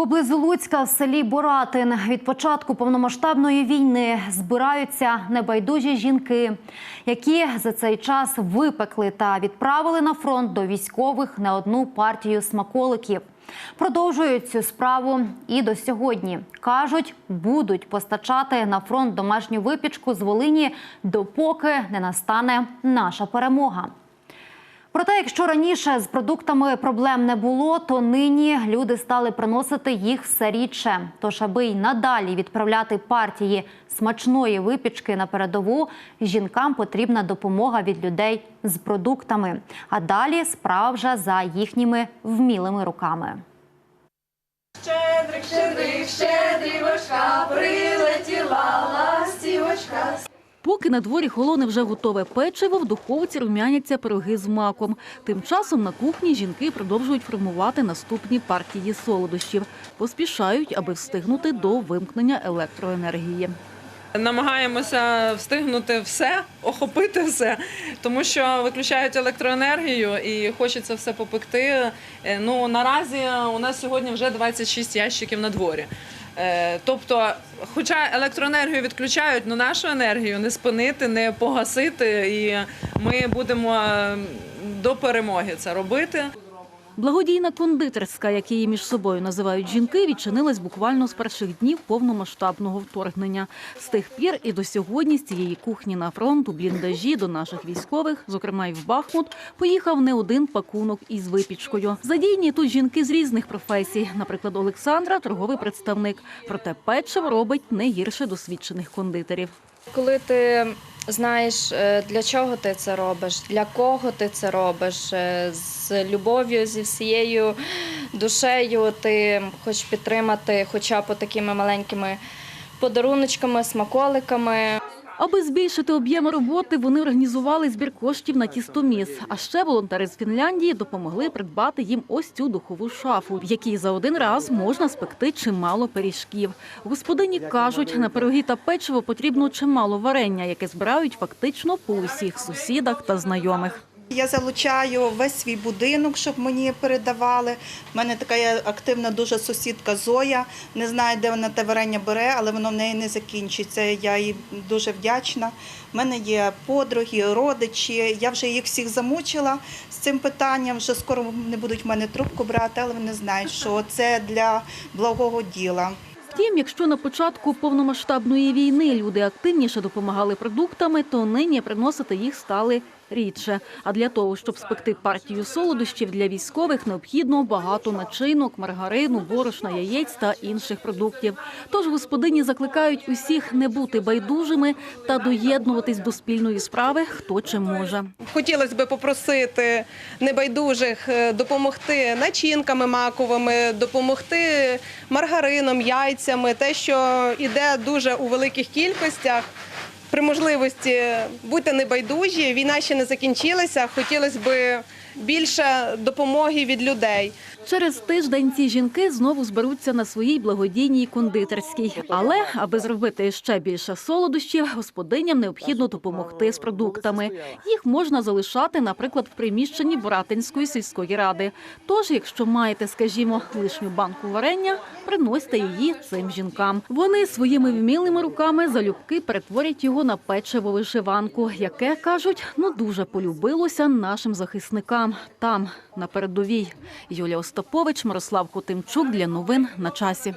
Поблизу Луцька в селі Боратин від початку повномасштабної війни збираються небайдужі жінки, які за цей час випекли та відправили на фронт до військових не одну партію смаколиків. Продовжують цю справу і до сьогодні. Кажуть, будуть постачати на фронт домашню випічку з Волині, допоки не настане наша перемога. Проте, якщо раніше з продуктами проблем не було, то нині люди стали приносити їх все рідше. Тож, аби й надалі відправляти партії смачної випічки на передову, жінкам потрібна допомога від людей з продуктами. А далі справа вже за їхніми вмілими руками. Щедрик, щедрик, щедрівочка, прилетіла. Поки на дворі холоне вже готове печиво, в духовці румяняться пироги з маком. Тим часом на кухні жінки продовжують формувати наступні партії солодощів. Поспішають, аби встигнути до вимкнення електроенергії. Намагаємося встигнути все, охопити все, тому що виключають електроенергію і хочеться все попекти. Е, Ну наразі у нас сьогодні вже 26 ящиків на дворі. Е, Тобто, хоча електроенергію відключають, але нашу енергію не спинити, не погасити, і ми будемо е, до перемоги це робити. Благодійна кондитерська, як її між собою називають жінки, відчинилась буквально з перших днів повномасштабного вторгнення. З тих пір і до сьогодні з цієї кухні на фронт у бліндажі до наших військових, зокрема й в Бахмут, поїхав не один пакунок із випічкою. Задійні тут жінки з різних професій. Наприклад, Олександра торговий представник. Проте печиво робить не гірше досвідчених кондитерів. Коли ти знаєш, е, для чого ти це робиш, для кого ти це робиш, е, з любов'ю, зі всією душею, ти хочеш підтримати хоча б такими маленькими подаруночками, смаколиками. Аби збільшити об'єм роботи, вони організували збір коштів на тістоміс. А ще волонтери з Фінляндії допомогли придбати їм ось цю духову шафу, в якій за один раз можна спекти чимало пиріжків. Господині кажуть, на пироги та печиво потрібно чимало варення, яке збирають фактично по усіх сусідах та знайомих. Я залучаю весь свій будинок, щоб мені передавали. У мене така активна дуже сусідка Зоя. Не знаю, де вона те варення бере, але воно в неї не закінчиться. Я їй дуже вдячна. У мене є подруги, родичі. Я вже їх всіх замучила з цим питанням. Вже скоро не будуть в мене трубку брати, але вони знають, що це для благого діла. Втім, якщо на початку повномасштабної війни люди активніше допомагали продуктами, то нині приносити їх стали рідше. А для того, щоб спекти партію солодощів для військових, необхідно багато начинок, маргарину, борошна, яєць та інших продуктів. Тож господині закликають усіх не бути байдужими та доєднуватись до спільної справи, хто чим може. Хотілося б попросити небайдужих е, допомогти начинками маковими, допомогти маргарином, яйцями, те, що йде дуже у великих кількостях. При можливості будьте небайдужі. Війна ще не закінчилася. Хотілося б більше допомоги від людей. Через тиждень ці жінки знову зберуться на своїй благодійній кондитерській. Але аби зробити ще більше солодощів, господиням необхідно допомогти з продуктами. Їх можна залишати, наприклад, в приміщенні Боратинської сільської ради. Тож, якщо маєте, скажімо, лишню банку варення, приносьте її цим жінкам. Вони своїми вмілими руками залюбки перетворять його на печиво вишиванку, яке кажуть, ну дуже полюбилося нашим захисникам там на передовій. Юлія Остапович, Мирослав Котимчук для новин на часі.